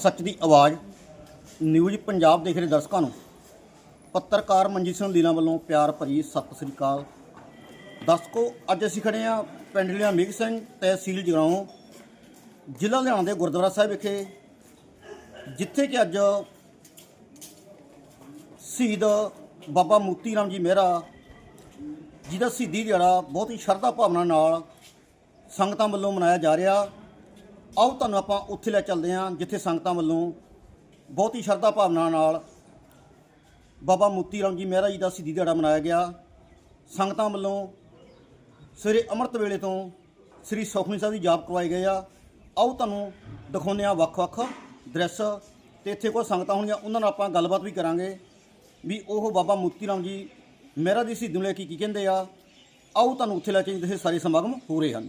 ਸੱਚ ਦੀ ਆਵਾਜ਼ ਨਿਊਜ਼ ਪੰਜਾਬ ਦੇਖ ਰਹੇ ਦਰਸ਼ਕਾਂ ਨੂੰ। ਪੱਤਰਕਾਰ ਮਨਜੀਤ ਸਿੰਘ ਲੀਲਾ ਵੱਲੋਂ ਪਿਆਰ ਭਰੀ ਸਤਿ ਸ੍ਰੀ ਅਕਾਲ। ਦਰਸ਼ਕੋ, ਅੱਜ ਅਸੀਂ ਖੜੇ ਹਾਂ ਪਿੰਡ ਲਿਆ ਮੇਘ ਸਿੰਘ ਤਹਿਸੀਲ ਜਗਰਾਉਂ, ਜ਼ਿਲ੍ਹਾ ਲੁਧਿਆਣਾ ਦੇ ਗੁਰਦੁਆਰਾ ਸਾਹਿਬ ਵਿਖੇ, ਜਿੱਥੇ ਕਿ ਅੱਜ ਸ਼ਹੀਦ ਬਾਬਾ ਮੋਤੀ ਰਾਮ ਜੀ ਮਹਿਰਾ ਜਿਹਦਾ ਸ਼ਹੀਦੀ ਦਿਹਾੜਾ ਬਹੁਤ ਹੀ ਸ਼ਰਧਾ ਭਾਵਨਾ ਨਾਲ ਸੰਗਤਾਂ ਵੱਲੋਂ ਮਨਾਇਆ ਜਾ ਰਿਹਾ। ਆਓ ਤੁਹਾਨੂੰ ਆਪਾਂ ਉੱਥੇ ਲੈ ਚੱਲਦੇ ਹਾਂ, ਜਿੱਥੇ ਸੰਗਤਾਂ ਵੱਲੋਂ ਬਹੁਤ ਹੀ ਸ਼ਰਧਾ ਭਾਵਨਾ ਨਾਲ ਬਾਬਾ ਮੋਤੀ ਰਾਮ ਜੀ ਮਹਿਰਾ ਜੀ ਦਾ ਸ਼ਹੀਦੀ ਦਿਹਾੜਾ ਮਨਾਇਆ ਗਿਆ। ਸੰਗਤਾਂ ਵੱਲੋਂ ਸਵੇਰੇ ਅੰਮ੍ਰਿਤ ਵੇਲੇ ਤੋਂ ਸ੍ਰੀ ਸੁਖਮਨੀ ਸਾਹਿਬ ਦੀ ਜਾਪ ਕਰਵਾਏ ਗਏ ਆ। ਆਓ ਤੁਹਾਨੂੰ ਦਿਖਾਉਂਦੇ ਆ ਵੱਖ-ਵੱਖ ਦ੍ਰਿਸ਼ ਤੇ ਇੱਥੇ ਕੋਈ ਸੰਗਤਾਂ ਹੋਣਗੀਆਂ, ਉਹਨਾਂ ਨਾਲ ਆਪਾਂ ਗੱਲਬਾਤ ਵੀ ਕਰਾਂਗੇ ਵੀ ਉਹ ਬਾਬਾ ਮੋਤੀ ਰਾਮ ਜੀ ਮਹਿਰਾ ਦੀ ਸ਼ਹੀਦੀ ਨੂੰ ਲੈ ਕੇ ਕੀ ਕਹਿੰਦੇ ਆ। ਆਓ ਤੁਹਾਨੂੰ ਉੱਥੇ ਲੈ ਕੇ ਜਿੱਥੇ ਸਾਰੇ ਸਮਾਗਮ ਹੋ ਰਹੇ ਹਨ।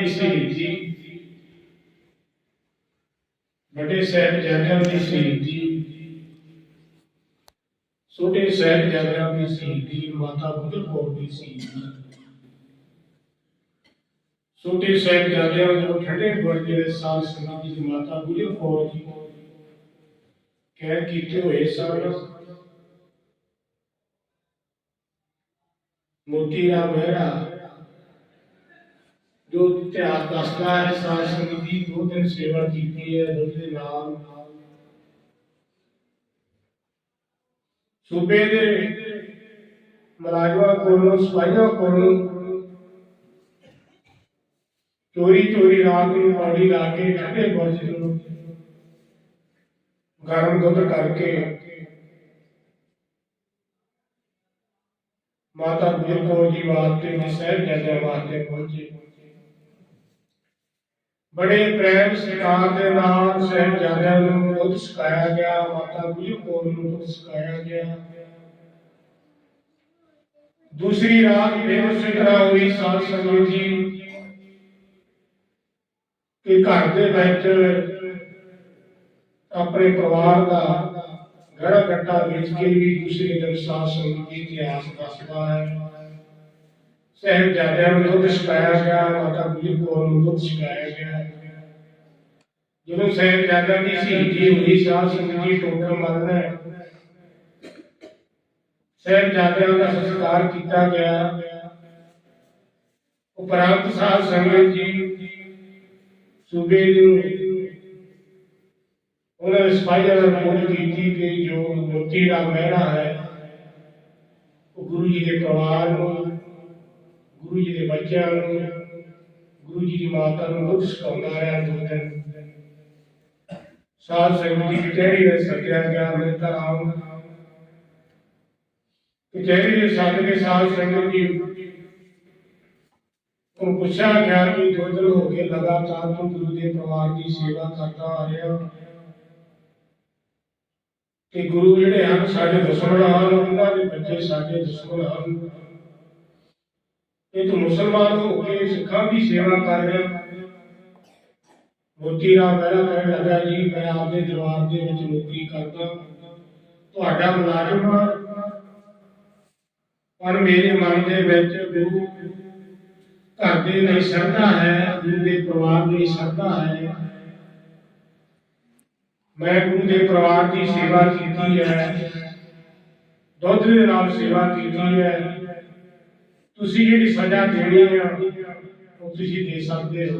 ਪਿਤਾ ਦੀ ਸ਼ਹੀਦੀ ਵੱਡੇ ਸਾਹਿਬਜ਼ਾਦਿਆਂ ਦੀ ਸ਼ਹੀਦੀ ਛੋਟੇ ਸਾਹਿਬਜ਼ਾਦਿਆਂ ਦੀ ਸ਼ਹੀਦੀ ਮਾਤਾ ਗੁਜਰ ਕੌਰ ਦੀ ਸ਼ਹੀਦੀ ਛੋਟੇ ਸਾਹਿਬਜ਼ਾਦਿਆਂ ਜੋ ਠੰਡੇ ਬੁਰਜੇ ਦੇ ਸਾਧ ਸੰਗਤ ਦੀ ਮਾਤਾ ਗੁਜਰ ਕੌਰ ਜੀ ਕਹਿ ਕੀਤੇ ਹੋਏ ਸਨ ਮੋਤੀ ਰਾਮ ਮਹਿਰਾ ਜੋ ਇਤਿਹਾਸ ਦੱਸਦਾ ਹੈ ਸਾਧ ਸੰਗਤ ਦੀ ਦੋ ਦਿਨ ਸੇਵਾ ਕੀਤੀ ਹੈ ਦੁੱਧ ਦੇ ਨਾਲ ਸੂਬੇ ਦੇ ਮਲਾਜਵਾ ਕੋਲੋਂ ਸਿਪਾਹੀਆਂ ਕੋਲੋਂ ਚੋਰੀ ਚੋਰੀ ਰਾਤ ਨੂੰ ਪੌੜੀ ਲਾ ਕੇ ਠੰਡੇ ਬੁਰਜ ਨੂੰ ਗਰਮ ਦੁੱਧ ਕਰਕੇ ਮਾਤਾ ਗੁਜਰ ਕੌਰ ਜੀ ਵਾਸਤੇ ਤੇ ਸਹਿਬ ਜਾਦਿਆਂ ਵਾਸਤੇ ਪਹੁੰਚੇ ਬੜੇ ਪ੍ਰੇਮ ਸਤਿਕਾਰ ਦੇ ਨਾਲ ਸਹਿਬ ਜਾਦਿਆਂ ਨੂੰ ਦੁੱਧ ਸਿਖਾਇਆ ਗਿਆ ਮਾਤਾ ਗੁਜਰ ਕੌਰ ਨੂੰ ਦੁੱਧ ਸਿਖਾਇਆ ਗਿਆ ਦੂਸਰੀ ਰਾਤ ਬੇਵਸ ਤਰ੍ਹਾਂ ਹੋਈ ਸਾਧ ਸੰਗਤ ਜੀ ਕਿ ਘਰ ਦੇ ਵਿੱਚ ਆਪਣੇ ਪਰਿਵਾਰ ਦਾ ਗੜਾ ਗੱਟਾ ਵੇਚ ਕੇ ਵੀ ਦੂਸਰੇ ਦਿਨ ਸਾਧ ਸੰਗਤ ਦੀ ਇਤਿਹਾਸ ਦੱਸਦਾ ਹੈ ਸਾਹਿਬਜ਼ਾਦਿਆਂ ਨੂੰ ਦੁੱਧ ਛਕਾਇਆ ਗਿਆ ਮਾਤਾ ਗੁਜਰ ਕੌਰ ਨੂੰ ਦੁੱਧ ਛਕਾਇਆ ਗਿਆ ਜਦੋਂ ਸਾਹਿਬਜ਼ਾਦਿਆਂ ਦੀ ਸ਼ਹੀਦੀ ਹੋਈ ਸਾਧ ਸੰਗਤ ਜੀ ਟੋਕਰ ਮਰਨਾ ਸਾਹਿਬਜ਼ਾਦਿਆਂ ਦਾ ਸੰਸਕਾਰ ਕੀਤਾ ਗਿਆ ਉਪਰੰਤ ਸਾਧ ਸੰਗਤ ਜੀ ਸੂਬੇ ਨੂੰ ਉਹਨਾਂ ਨੇ ਸਪਾਈਆ ਦਾ ਰਿਪੋਰਟ ਕੀਤੀ ਕਿ ਜੋ ਮੋਤੀ ਰਾਮ ਮਹਿਰਾ ਹੈ ਉਹ ਗੁਰੂ ਜੀ ਦੇ ਪਰਿਵਾਰ ਨੂੰ ਗੁਰੂ ਜੀ ਦੇ ਬੱਚਿਆਂ ਨੂੰ, ਗੁਰੂ ਜੀ ਦੀ ਮਾਤਾ ਨੂੰ ਦੁੱਧ ਸਿਖਾਉਂਦਾ ਰਿਹਾ ਦੋ ਦਿਨ। ਸਾਧ ਸੰਗਤ ਦੀ ਕਚਹਿਰੀ ਦੇ ਸੱਤਿਆ ਗਿਆ ਮਿਲਤਾ ਆਉਂ ਕਚਹਿਰੀ ਦੇ ਸੱਤ ਸਾਧ ਸੰਗਤ ਜੀ ਉਹ ਪੁੱਛਿਆ ਗਿਆ ਕਿ ਦੋ ਦਿਨ ਹੋ ਕੇ ਲਗਾਤਾਰ ਤੂੰ ਗੁਰੂ ਦੇ ਪਰਿਵਾਰ ਦੀ ਸੇਵਾ ਕਰਦਾ ਆ ਰਿਹਾ। ਕਿ ਗੁਰੂ ਜਿਹੜੇ ਹਨ, ਸਾਡੇ ਦੁਸ਼ਮਣ ਹਨ ਉਹਨਾਂ ਦੇ ਬੱਚੇ ਸਾਡੇ ਦੁਸ਼ਮਣ ਹਨ ਇਹ ਤੂੰ ਮੁਸਲਮਾਨ ਹੋ ਕੇ ਸਿੱਖਾਂ ਦੀ ਸੇਵਾ ਕਰ ਰਿਹਾ ਮੋਤੀ ਰਾਮ ਮਹਿਰਾ ਕਹਿਣ ਲੱਗਾ ਜੀ ਮੈਂ ਆਪਦੇ ਦਰਬਾਰ ਦੇ ਵਿੱਚ ਨੌਕਰੀ ਕਰਦਾ ਤੁਹਾਡਾ ਮੁਲਾਜ਼ਮ ਹਾਂ ਪਰ ਮੇਰੇ ਮਨ ਦੇ ਵਿੱਚ ਗੁਰੂ ਘਰ ਦੇ ਲਈ ਸ਼ਰਧਾ ਹੈ ਗੁਰੂ ਦੇ ਪਰਿਵਾਰ ਲਈ ਸ਼ਰਧਾ ਹੈ ਮੈਂ ਗੁਰੂ ਦੇ ਪਰਿਵਾਰ ਦੀ ਸੇਵਾ ਕੀਤੀ ਹੈ ਦੁੱਧ ਦੇ ਨਾਲ ਸੇਵਾ ਕੀਤੀ ਹੈ ਤੁਸੀਂ ਜਿਹੜੀ ਸਜ਼ਾ ਦੇਣੀ ਆ, ਉਹ ਤੁਸੀਂ ਦੇ ਸਕਦੇ ਹੋ।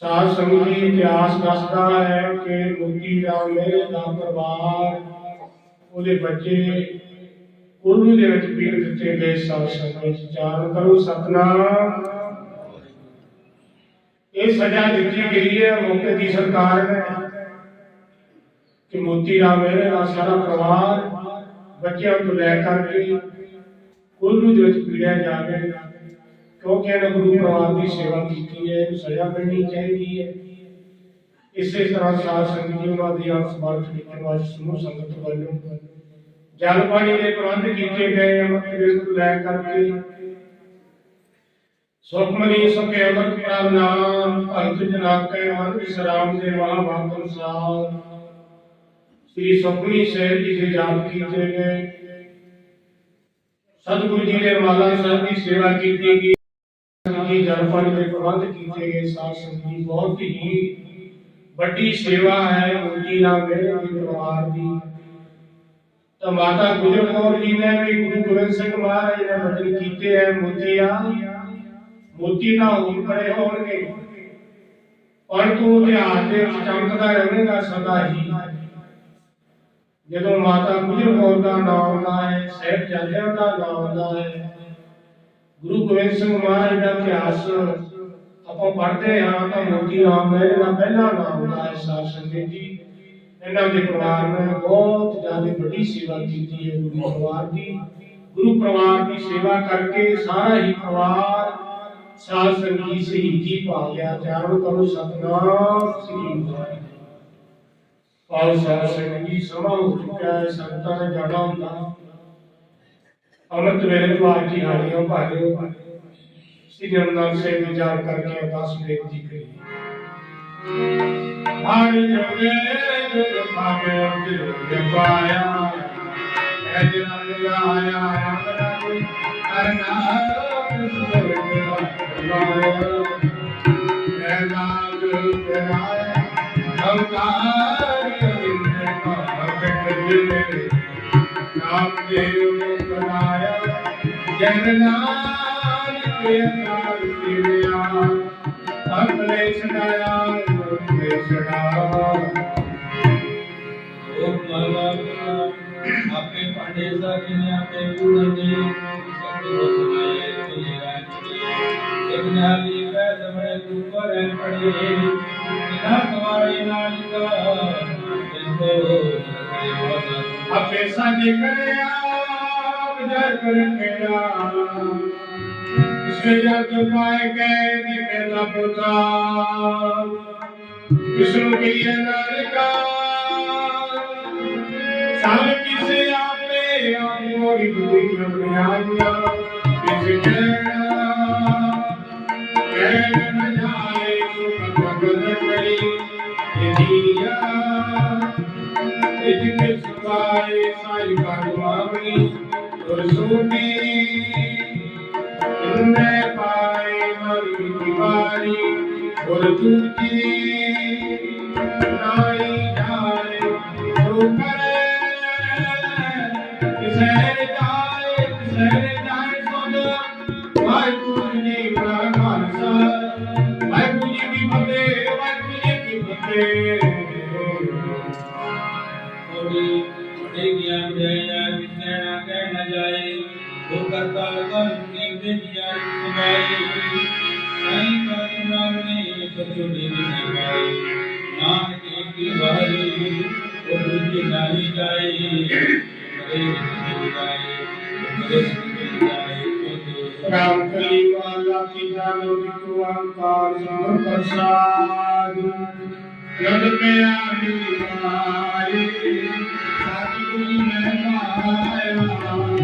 ਸਾਧ ਸੰਗਤ ਜੀ, ਇਤਿਹਾਸ ਦੱਸਦਾ ਹੈ ਕਿ ਮੁਕਤੀ ਰਾਮ ਮੇਰੇ ਦਾ ਪਰਿਵਾਰ ਉਹਦੇ ਬੱਚੇ ਉਰਦੂ ਦੇ ਵਿੱਚ ਪੀੜ ਦਿੱਤੇ ਗਏ ਸਾਧ ਸੰਗਤ ਚਾਰ ਕਰੋ ਸਤਨਾਮ। ਇਹ ਸਜ਼ਾ ਦਿੱਤੀ ਗਈ ਹੈ, ਮੌਕੇ ਦੀ ਸਰਕਾਰ ਨੇ ਕਿ ਮੋਤੀ ਰਾਮ ਮੇਰੇ ਦਾ ਸਾਰਾ ਪਰਿਵਾਰ ਬੱਚਿਆਂ ਤੋਂ ਲੈ ਕਰਕੇ ਉਰਦੂ ਦੇ ਵਿੱਚ ਪੀੜਿਆ ਜਾਵੇ ਕਿਉਂਕਿ ਇਹਨਾਂ ਗੁਰੂ ਪਰਿਵਾਰ ਦੀ ਸੇਵਾ ਕੀਤੀ ਹੈ, ਇਹਨੂੰ ਸਜ਼ਾ ਮਿਲਣੀ ਚਾਹੀਦੀ ਹੈ। ਇਸੇ ਤਰ੍ਹਾਂ ਸਾਧ ਸੰਗਤ ਜੀ ਉਹਨਾਂ ਦੀ ਸਮਰਥ ਵਿੱਚ ਵਾਜ ਸਮੂਹ ਸੰਗਤ ਵੱਲੋਂ ਜਲ ਪਾਣੀ ਦੇ ਪ੍ਰਬੰਧ ਕੀਤੇ ਗਏ ਅਮਰ ਵੇਲੇ ਲੈ ਕਰਕੇ। ਸੁਖਮਨੀ ਸੁਖੇ ਅਮਰ ਪ੍ਰਭ ਨਾਮ ਭਗਤ ਜਨਾ ਕੇ ਮਨ ਵਿਸਰਾਮ ਦੇ ਮਹਾਭਾਰਤ ਅਨੁਸਾਰ ਸ੍ਰੀ ਸੁਖਮਨੀ ਸਾਹਿਬ ਜੀ ਦੇ ਜਾਪ ਕੀਤੇ ਗਏ। ਸਤਿਗੁਰੂ ਜੀ ਨੇ ਮਾਲਾ ਸਾਹਿਬ ਦੀ ਸੇਵਾ ਕੀਤੀ ਗਈ ਜੀ ਜਲ ਪਾਣੀ ਦੇ ਪ੍ਰਬੰਧ ਕੀਤੇ ਗਏ ਸਾਧ ਸੰਗਤ ਜੀ ਬਹੁਤ ਹੀ ਵੱਡੀ ਸੇਵਾ ਹੈ ਮੁੰਜੀ ਨਾਲ ਮੇਰੇ ਦੀ ਪਰਿਵਾਰ ਦੀ ਤਾਂ ਮਾਤਾ ਗੁਜਰ ਕੌਰ ਜੀ ਨੇ ਵੀ ਗੁਰੂ ਗੋਬਿੰਦ ਸਿੰਘ ਮਹਾਰਾਜ ਨੇ ਬਚਨ ਕੀਤੇ ਹੈ ਮੋਤੀਆ ਮੋਤੀ ਨਾ ਹੋਣ ਪਰੇ ਹੋਣਗੇ ਪਰ ਤੂੰ ਇਤਿਹਾਸ ਦੇ ਵਿੱਚ ਚਮਕਦਾ ਰਹੇਗਾ ਸਦਾ ਹੀ ਜਦੋਂ ਮਾਤਾ ਗੁਜਰ ਕੌਰ ਦਾ ਨਾਮ ਆਉਂਦਾ ਹੈ ਸਾਹਿਬਜ਼ਾਦਿਆਂ ਦਾ ਨਾਮ ਆਉਂਦਾ ਗੁਰੂ ਗੋਬਿੰਦ ਸਿੰਘ ਮਹਾਰਾਜ ਦਾ ਇਤਿਹਾਸ ਆਪਾਂ ਪੜ੍ਹਦੇ ਹਾਂ ਤਾਂ ਮੋਤੀ ਰਾਮ ਮੇਰੇ ਦਾ ਪਹਿਲਾ ਨਾਮ ਆਉਂਦਾ ਸਾਧ ਸੰਗਤ ਜੀ। ਇਹਨਾਂ ਦੇ ਪਰਿਵਾਰ ਨੇ ਬਹੁਤ ਜ਼ਿਆਦਾ ਵੱਡੀ ਸੇਵਾ ਕੀਤੀ ਹੈ, ਗੁਰੂ ਪਰਿਵਾਰ ਦੀ। ਗੁਰੂ ਪਰਿਵਾਰ ਦੀ ਸੇਵਾ ਕਰਕੇ ਸਾਰਾ ਹੀ ਪਰਿਵਾਰ ਸਾਧ ਸੰਗਤ ਜੀ ਸ਼ਹੀਦੀ ਪਾ ਗਿਆ। ਚਾਰੋਂ ਕਰੋ ਸਤਨਾਮ ਸ੍ਰੀ ਵਾਹਿਗੁਰੂ ਆਓ ਸਾਧ ਸੰਗਤ ਜੀ ਸਮਾਂ ਹੋ ਚੁੱਕਾ ਹੈ ਸੰਗਤਾਂ ਨੇ ਜਾਣਾ ਹੁੰਦਾ ਅਮਰਤ ਵੇਲੇ ਦੁਆਰ ਕੀ ਹਾਰੀਆਂ ਭਾਲਿਓ ਸ੍ਰੀ ਅਨੰਦ ਸਾਹਿਬ ਵਿਚਾਰ ਕਰਕੇ ਅਰਦਾਸ ਬੇਨਤੀ ਕਰੀ ਹਰਿ ਜੋਗੇ ਜੁਗ ਭਾਵੇ ਦਿਲ ਪਾਇਆ ਐ ਜਨ ਲਾਇਆ ਅਮਰਾ ਕੋਈ ਅਰਨਾਥ ਸੁਰਗ ਐ ਨਾਗ ਕਰਾਇਆ ਅਵਤਾਰ ਨਾਮ ਦੇਵ ਕਰਾਇਆ ਜਨ ਨਾਨਕ ਅਸਾਰ ਸਿਵਿਆ ਅਕਲੇ ਛਡਾਇਆ ਅਕਲੇ ਛਡਾਇਆ। ਉਹ ਮਾਲਾ ਆਪੇ ਭਾਂਡੇ ਸਾਰੇ ਨੇ ਆਪੇ ਪੂਰਨ ਦੇ ਜਗ ਪਾਏ ਗਏ ਨੇ ਪਹਿਲਾ ਵਿਸ਼ਨੂੰ ਕੀ ਨਾਨਕਾ ਸਾਰੇ ਕਿਸੇ ਆਪੇ ਆਪੋਰੀ ਬੁੱਧੀ ਬਣਾਇਆ ਕਿਸ ਕਹਿਣਾ ਕਹਿ ਨ ਜਾਏ ਸੁਖ ਭਗਤ ਕਰੀ ਇਹੀਆ ਇਤਨੇ ਸੁਭਾਏ ਸਾਈ ਕਰਵਾਵੀ ਰਸੂਨੀ ਇੰਨੇ ਪਾਏ ਮਰੀ ਦੀਵਾਰੀ ਔਰ ਤੁਜੀ ਨਾਈ ਜਾਏ। ਜੋ ਕਰੇ, ਕਿਸੇ ਜਾਏ ਕਿਸੇ ਜਾਏ ਸੁਣ। ਵਾਹਿਗੁਰੂ ਜੀ ਦਾ ਖਾਲਸਾ। ਵਾਹਿਗੁਰੂ ਜੀ ਕੀ ਫਤਿਹ, ਵਾਹਿਗੁਰੂ ਜੀ ਕੀ ਫਤਿਹ। ਕੋੜੀ ਬੜੇ ਗਿਆਨ ਜਇਆ ਵਿਸਣਾ ਕਹਿ ਨ ਜਾਏ। ਉਹ ਕਰਤਾ ਕਰ ਕੇ ਬੇਜਿਆ ਸਮਾਈ। ਸਾਈ ਕਰ ਨਾਮ ਨੇ ਕਛੋੜੀ ਨਹੀਂ ਪਾਈ ਨਾਨਕ ਕੀ ਵਾਰੀ ਉਹ ਦੂਜੀ ਨਹੀਂ ਜਾਏ। ਕਰੇ ਨਹੀਂ ਜਾਏ ਕਰੇ ਨਹੀਂ ਜਾਏ ਉਹ ਰਾਮ ਕਲੀ ਵਾਲਾ ਪਿਤਾ ਨੂੰ ਵਿਕੂ ਅੰਕਾਰ ਸੁਨ ਪ੍ਰਸਾਦ। ਨਦ ਪਿਆ ਨਿਵਾਰੇ ਸਤਿਗੁਰੂ ਮੈਂ ਰਤ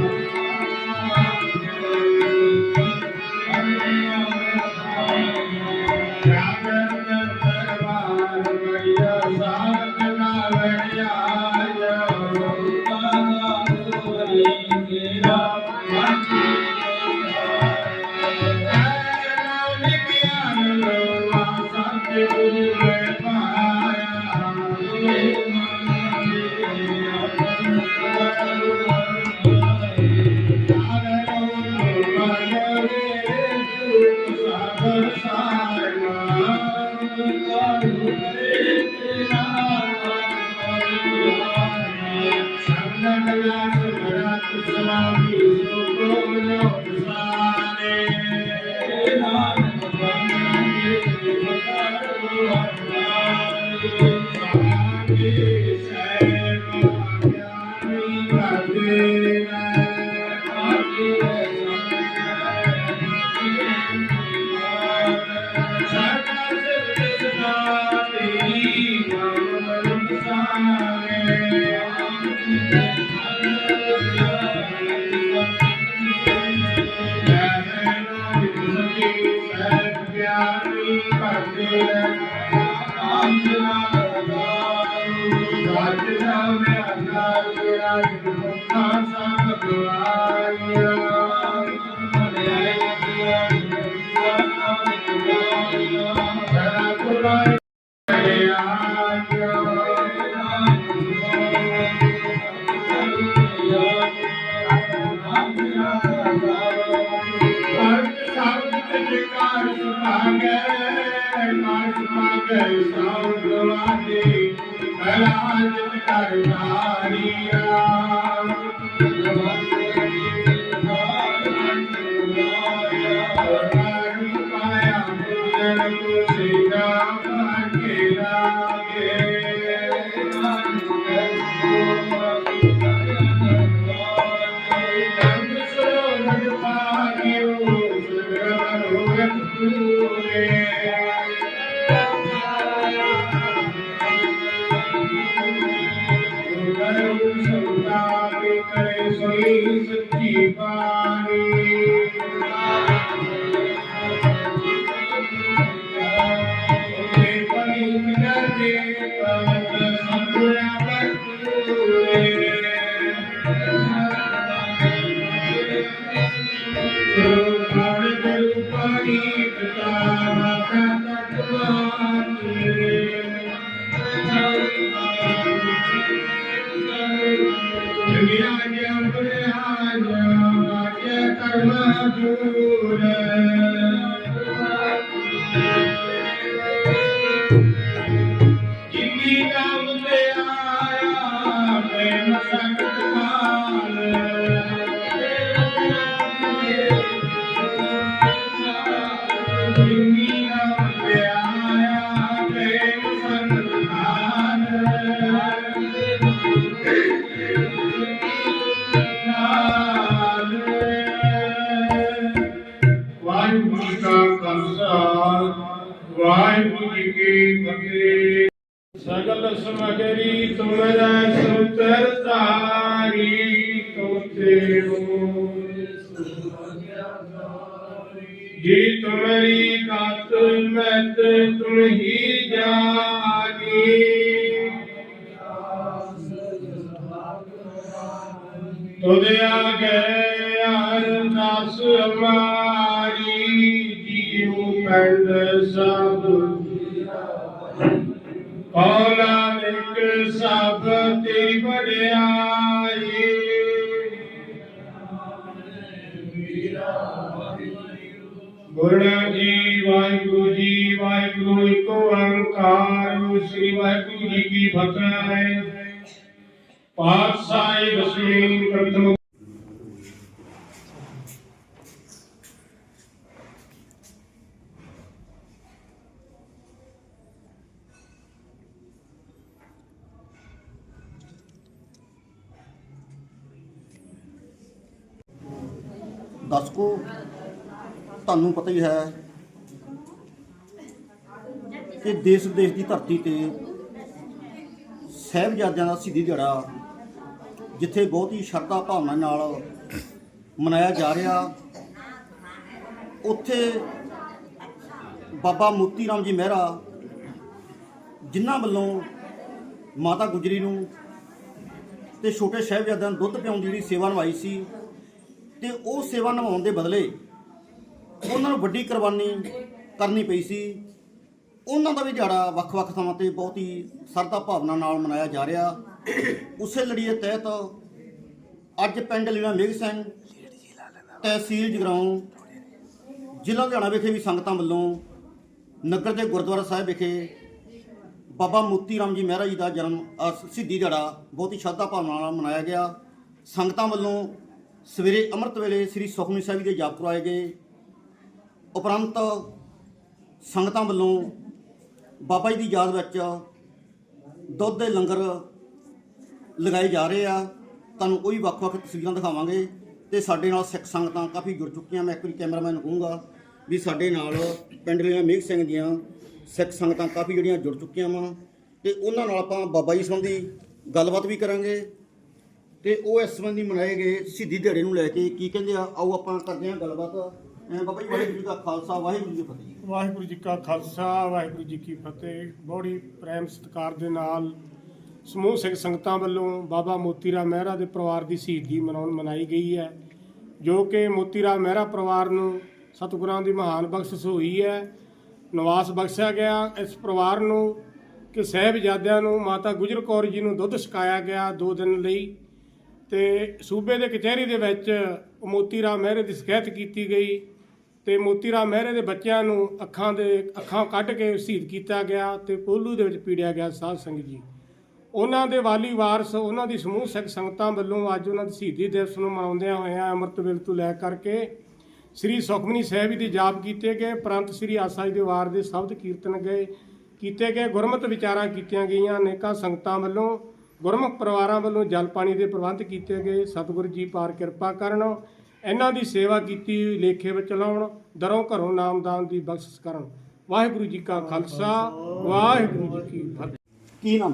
सया गा ਪਾਣੀ ਪਿਤਾ भस्म करी तुम सुतरतारी तुमसे हो जी तुम ਨਿਕ ਸਭ ਤੇਰੀ ਵਡਿਆਈ। ਗੁਰੂ ਜੀ ਵਾਹਿਗੁਰੂ ਜੀ, ਵਾਹਿਗੁਰੂ ਇੱਕ ਓੰਕਾਰ ਸ੍ਰੀ ਵਾਹਿਗੁਰੂ ਜੀ ਕੀ ਫਤਿਹ। ਪਾਤਸ਼ਾਹੀ ਦਸਵੀਂ ਪ੍ਰਥਮ ਦਰਸ਼ਕੋ ਤੁਹਾਨੂੰ ਪਤਾ ਹੀ ਹੈ ਕਿ ਦੇਸ਼ ਵਿਦੇਸ਼ ਦੀ ਧਰਤੀ ਤੇ ਸਹਿਬਜ਼ਾਦਿਆਂ ਦਾ ਸ਼ਹੀਦੀ ਦਿਹਾੜਾ, ਜਿੱਥੇ ਬਹੁਤ ਹੀ ਸ਼ਰਧਾ ਭਾਵਨਾ ਨਾਲ ਮਨਾਇਆ ਜਾ ਰਿਹਾ, ਉੱਥੇ ਬਾਬਾ ਮੋਤੀ ਰਾਮ ਜੀ ਮਹਿਰਾ ਜਿਨ੍ਹਾਂ ਵੱਲੋਂ ਮਾਤਾ ਗੁਜਰੀ ਨੂੰ ਤੇ ਛੋਟੇ ਸਾਹਿਬਜ਼ਾਦਿਆਂ ਨੂੰ ਦੁੱਧ ਪਿਆਉਣ ਦੀ ਜਿਹੜੀ ਸੇਵਾ ਨਿਭਾਈ ਸੀ, ਤੇ ਉਹ ਸੇਵਾ ਨਿਭਾਉਣ ਦੇ ਬਦਲੇ ਉਹਨਾਂ ਨੂੰ ਵੱਡੀ ਕੁਰਬਾਨੀ ਕਰਨੀ ਪਈ ਸੀ। ਉਹਨਾਂ ਦਾ ਵੀ ਦਿਹਾੜਾ ਵੱਖ-ਵੱਖ ਥਾਵਾਂ ਤੇ ਬਹੁਤ ਹੀ ਸਰਦਾ ਭਾਵਨਾ ਨਾਲ ਮਨਾਇਆ ਜਾ ਰਿਹਾ। ਉਸੇ ਲੜੀਏ ਤਹਿਤ ਅੱਜ ਪਿੰਡ ਲੀਲਾ ਮੇਘ ਸਿੰਘ ਤਹਿਸੀਲ ਜਗਰਾਉਂ ਜ਼ਿਲ੍ਹਾ ਲੁਧਿਆਣਾ ਵਿਖੇ ਵੀ ਸੰਗਤਾਂ ਵੱਲੋਂ ਨਗਰ ਦੇ ਗੁਰਦੁਆਰਾ ਸਾਹਿਬ ਵਿਖੇ ਬਾਬਾ ਮੋਤੀ ਰਾਮ ਜੀ ਮਹਿਰਾ ਜੀ ਦਾ ਜਨਮ, ਅਹ ਸ਼ਹੀਦੀ ਦਿਹਾੜਾ ਬਹੁਤ ਹੀ ਸ਼ਰਧਾ ਭਾਵਨਾ ਨਾਲ ਮਨਾਇਆ ਗਿਆ। ਸੰਗਤਾਂ ਵੱਲੋਂ ਸਵੇਰੇ ਅੰਮ੍ਰਿਤ ਵੇਲੇ ਸ੍ਰੀ ਸੁਖਮਨੀ ਸਾਹਿਬ ਜੀ ਦੇ ਜਾਪ ਕਰਵਾਏ ਗਏ। ਉਪਰੰਤ ਸੰਗਤਾਂ ਵੱਲੋਂ ਬਾਬਾ ਜੀ ਦੀ ਯਾਦ ਵਿੱਚ ਦੁੱਧ ਦੇ ਲੰਗਰ ਲਗਾਏ ਜਾ ਰਹੇ ਆ। ਤੁਹਾਨੂੰ ਉਹ ਵੀ ਵੱਖ-ਵੱਖ ਤਸਵੀਰਾਂ ਦਿਖਾਵਾਂਗੇ ਤੇ ਸਾਡੇ ਨਾਲ ਸਿੱਖ ਸੰਗਤਾਂ ਕਾਫੀ ਜੁੜ ਚੁੱਕੀਆਂ। ਮੈਂ ਇੱਕ ਵਾਰੀ ਕੈਮਰਾਮੈਨ ਨੂੰ ਕਹੂੰਗਾ ਵੀ ਸਾਡੇ ਨਾਲ ਪਿੰਡ ਦੀਆਂ ਮੇਘ ਸਿੰਘ ਦੀਆਂ ਸਿੱਖ ਸੰਗਤਾਂ ਕਾਫੀ ਜਿਹੜੀਆਂ ਜੁੜ ਚੁੱਕੀਆਂ ਵਾ ਤੇ ਉਹਨਾਂ ਨਾਲ ਆਪਾਂ ਬਾਬਾ ਜੀ ਸੰਬੰਧੀ ਗੱਲਬਾਤ ਵੀ ਕਰਾਂਗੇ ਤੇ ਉਹ ਇਸ ਸੰਬੰਧੀ ਮਨਾਏ ਗਏ ਸਿੱਧੀ ਦਿਹਾੜੇ ਨੂੰ ਲੈ ਕੇ ਕੀ ਕਹਿੰਦੇ ਆ, ਆਓ ਆਪਾਂ ਕਰਦੇ ਹਾਂ ਗੱਲਬਾਤ। ਬਾਬਾ ਜੀ, ਵਾਹਿਗੁਰੂ ਜੀ ਦਾ ਖਾਲਸਾ, ਵਾਹਿਗੁਰੂ ਜੀ ਕੀ ਫਤਿਹ ਜੀ। ਵਾਹਿਗੁਰੂ ਜੀ ਕਾ ਖਾਲਸਾ, ਵਾਹਿਗੁਰੂ ਜੀ ਕੀ ਫਤਿਹ। ਬੜੀ ਪ੍ਰੇਮ ਸਤਿਕਾਰ ਦੇ ਨਾਲ ਸਮੂਹ ਸਿੱਖ ਸੰਗਤਾਂ ਵੱਲੋਂ ਬਾਬਾ ਮੋਤੀ ਰਾਮ ਮਹਿਰਾ ਦੇ ਪਰਿਵਾਰ ਦੀ ਸ਼ਹੀਦੀ ਮਨਾਉਣ ਮਨਾਈ ਗਈ ਹੈ, ਜੋ ਕਿ ਮੋਤੀ ਰਾਮ ਮਹਿਰਾ ਪਰਿਵਾਰ ਨੂੰ ਸਤਿਗੁਰਾਂ ਦੀ ਮਹਾਨ ਬਖਸ਼ਿਸ਼ ਹੋਈ ਹੈ। ਨਿਵਾਸ ਬਖਸ਼ਿਆ ਗਿਆ। ਇਸ ਪਰਿਵਾਰ ਨੂੰ ਕਿ ਸਾਹਿਬਜ਼ਾਦਿਆਂ ਨੂੰ, ਮਾਤਾ ਗੁਜਰ ਕੌਰ ਜੀ ਨੂੰ ਦੁੱਧ ਛਕਾਇਆ ਗਿਆ ਦੋ ਦਿਨ ਲਈ ਤੇ ਸੂਬੇ ਦੇ ਕਚਹਿਰੀ ਦੇ ਵਿੱਚ ਮੋਤੀ ਰਾਮ ਮਹਿਰੇ ਦੀ ਸ਼ਿਕਾਇਤ ਕੀਤੀ ਗਈ। ਤੇ ਮੋਤੀ ਰਾਮ ਮਹਿਰੇ ਦੇ ਬੱਚਿਆਂ ਨੂੰ ਅੱਖਾਂ ਦੇ ਅੱਖਾਂ ਕੱਢ ਕੇ ਸ਼ਹੀਦ ਕੀਤਾ ਗਿਆ ਤੇ ਪੋਲੂ ਦੇ ਵਿੱਚ ਪੀੜਿਆ ਗਿਆ ਸਾਧ ਸੰਗਤ ਜੀ। ਉਹਨਾਂ ਦੇ ਵਾਲੀ ਵਾਰਸ, ਉਹਨਾਂ ਦੀ ਸਮੂਹ ਸਿੱਖ ਸੰਗਤਾਂ ਵੱਲੋਂ ਅੱਜ ਉਹਨਾਂ ਦੀ ਸ਼ਹੀਦੀ ਦਿਵਸ ਨੂੰ ਮਨਾਉਂਦਿਆਂ ਹੋਇਆਂ ਅੰਮ੍ਰਿਤ ਵੇਲੇ ਤੋਂ ਲੈ ਕਰਕੇ ਸ੍ਰੀ ਸੁਖਮਨੀ ਸਾਹਿਬ ਜੀ ਦੇ ਜਾਪ ਕੀਤੇ ਗਏ, ਪ੍ਰੰਤ ਸ੍ਰੀ ਆਸਾ ਜੀ ਦੇ ਵਾਰ ਦੇ ਸ਼ਬਦ ਕੀਰਤਨ ਗਏ, ਕੀਤੇ ਗਏ, ਗੁਰਮਤਿ ਵਿਚਾਰਾਂ ਕੀਤੀਆਂ ਗਈਆਂ ਅਨੇਕਾਂ ਸੰਗਤਾਂ ਵੱਲੋਂ, ਗੁਰਮੁਖ ਪਰਿਵਾਰਾਂ ਵੱਲੋਂ ਜਲ ਪਾਣੀ ਦੇ ਪ੍ਰਬੰਧ ਕੀਤੇ ਗਏ, ਸਤਿਗੁਰੂ ਜੀ ਪਾਰ ਕਿਰਪਾ ਕਰਨ ਇਹਨਾਂ ਦੀ ਸੇਵਾ ਕੀਤੀ ਹੋਈ ਲੇਖੇ ਵਿੱਚ ਲਾਉਣ ਦਰੋਂ ਘਰੋਂ ਨਾਮਦਾਨ ਦੀ ਬਖਸ਼ਿਸ਼ ਕਰਨ। ਵਾਹਿਗੁਰੂ ਜੀ ਕਾ ਖਾਲਸਾ ਵਾਹਿਗੁਰੂ ਜੀ ਕੀ ਫਤਿਹ। ਕੀ ਨਾਮ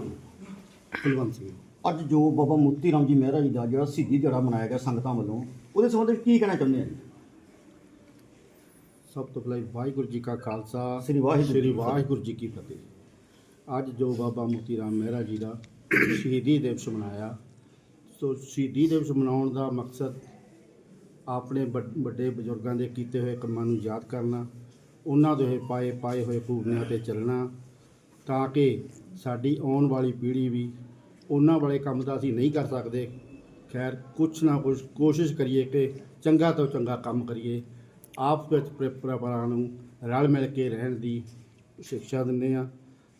ਕੁਲਵੰਤ ਸਿੰਘ। ਅੱਜ ਜੋ ਬਾਬਾ ਮੋਤੀ ਰਾਮ ਜੀ ਮਹਿਰਾ ਜੀ ਦਾ ਜਿਹੜਾ ਸਿੱਧੀ ਦਿਹਾੜਾ ਮਨਾਇਆ ਗਿਆ ਸੰਗਤਾਂ ਵੱਲੋਂ ਉਹਦੇ ਸੰਬੰਧ ਵਿੱਚ ਕੀ ਕਹਿਣਾ ਚਾਹੁੰਦੇ ਆ ਜੀ? ਸਭ ਤੋਂ ਪਹਿਲਾਂ ਵਾਹਿਗੁਰੂ ਜੀ ਕਾ ਖਾਲਸਾ ਸ੍ਰੀ ਵਾਹਿਗੁਰੂ ਜੀ ਸ੍ਰੀ ਕੀ ਫਤਿਹ। ਵਾਹਿਗੁਰੂ ਜੀ ਕੀ ਫਤਿਹ। ਅੱਜ ਜੋ ਬਾਬਾ ਮੋਤੀ ਰਾਮ ਮਹਿਰਾ ਜੀ ਦਾ ਸ਼ਹੀਦੀ ਦਿਵਸ ਮਨਾਇਆ ਸੋ ਸ਼ਹੀਦੀ ਦਿਵਸ ਮਨਾਉਣ ਦਾ ਮਕਸਦ ਆਪਣੇ ਵੱਡ- ਵੱਡੇ ਬਜ਼ੁਰਗਾਂ ਦੇ ਕੀਤੇ ਹੋਏ ਕੰਮਾਂ ਨੂੰ ਯਾਦ ਕਰਨਾ, ਉਹਨਾਂ ਦੇ ਪਾਏ ਪਾਏ ਹੋਏ ਪੂਰਨਿਆਂ ਤੇ ਚੱਲਣਾ, ਤਾਂ ਕਿ ਸਾਡੀ ਆਉਣ ਵਾਲੀ ਪੀੜ੍ਹੀ ਵੀ ਉਹਨਾਂ ਵਾਲੇ ਕੰਮ ਤਾਂ ਅਸੀਂ ਨਹੀਂ ਕਰ ਸਕਦੇ। ਖੈਰ, ਕੁਛ ਨਾ ਕੁਛ ਕੋਸ਼ਿਸ਼ ਕਰੀਏ ਕਿ ਚੰਗਾ ਤੋਂ ਚੰਗਾ ਕੰਮ ਕਰੀਏ। ਆਪ ਵਿੱਚ ਪਰ- ਪਰਿਵਾਰਾਂ ਨੂੰ ਰਲ ਮਿਲ ਕੇ ਰਹਿਣ ਦੀ ਸਿੱਖਿਆ ਦਿੰਦੇ ਆ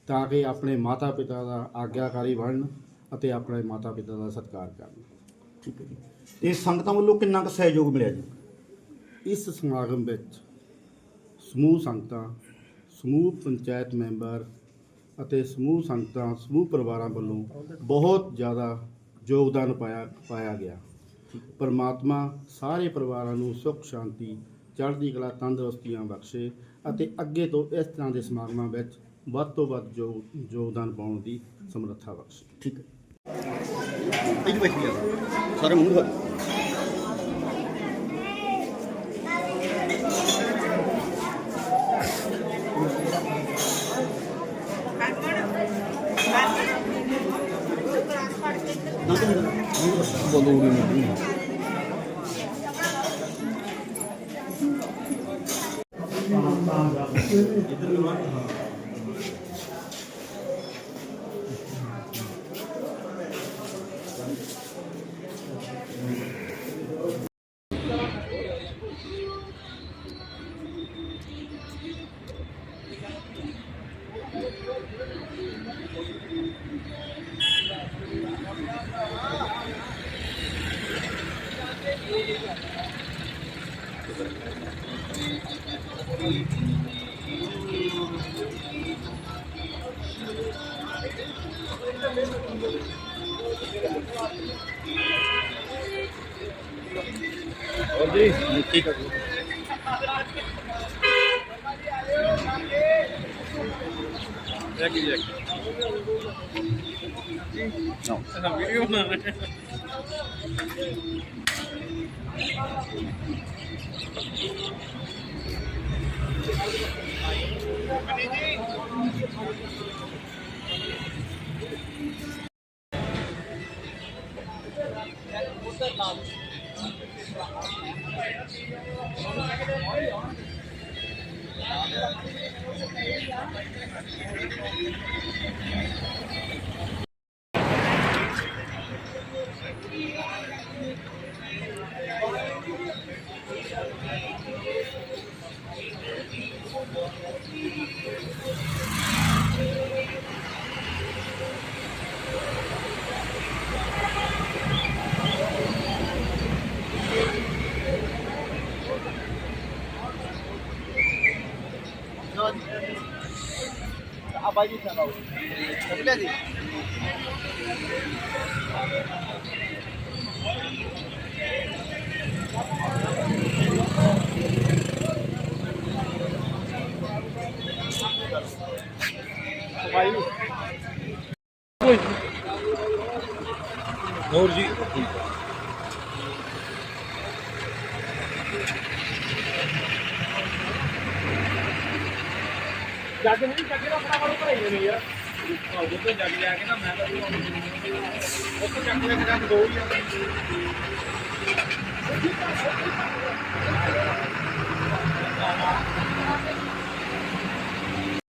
ਤਾਂ ਕਿ ਆਪਣੇ ਮਾਤਾ ਪਿਤਾ ਦਾ ਆਗਿਆਕਾਰੀ ਬਣਨ ਅਤੇ ਆਪਣੇ ਮਾਤਾ ਪਿਤਾ ਦਾ ਸਤਿਕਾਰ ਕਰਨ। ਠੀਕ ਹੈ ਜੀ। ਤੇ ਸੰਗਤਾਂ ਵੱਲੋਂ ਕਿੰਨਾ ਕੁ ਸਹਿਯੋਗ ਮਿਲਿਆ ਜੀ? ਇਸ ਸਮਾਗਮ ਵਿੱਚ ਸਮੂਹ ਸੰਗਤਾਂ ਸਮੂਹ ਪੰਚਾਇਤ ਮੈਂਬਰ ਅਤੇ ਸਮੂਹ ਸੰਗਤਾਂ ਸਮੂਹ ਪਰਿਵਾਰਾਂ ਵੱਲੋਂ ਬਹੁਤ ਜ਼ਿਆਦਾ ਯੋਗਦਾਨ ਪਾਇਆ ਪਾਇਆ ਗਿਆ। ਪਰਮਾਤਮਾ ਸਾਰੇ ਪਰਿਵਾਰਾਂ ਨੂੰ ਸੁੱਖ ਸ਼ਾਂਤੀ ਚੜ੍ਹਦੀ ਕਲਾ ਤੰਦਰੁਸਤੀਆਂ ਬਖਸ਼ੇ ਅਤੇ ਅੱਗੇ ਤੋਂ ਇਸ ਤਰ੍ਹਾਂ ਦੇ ਸਮਾਗਮਾਂ ਵਿੱਚ ਵੱਧ ਤੋਂ ਵੱਧ ਜੋ ਯੋਗਦਾਨ ਪਾਉਣ ਦੀ ਸਮਰੱਥਾ ਬਖਸ਼ੇ। ਠੀਕ ਹੈ। ਇਹ ਬੈਠੀ ਆ ਸਾਰੇ ਮੂੰਹ ਦਿਖਾ ਦਿਓ। ਨਾ ਤਾਂ ਹੋਰ ਜੀ ਮਿੱਟੀ ਦਾ ਇੱਕ ਜੀ ਇੱਕ ਜੀ ਨਾ ਵੀਡੀਓ ਬਣਾ ਰਹੇ ਜੀ ਹੋਰ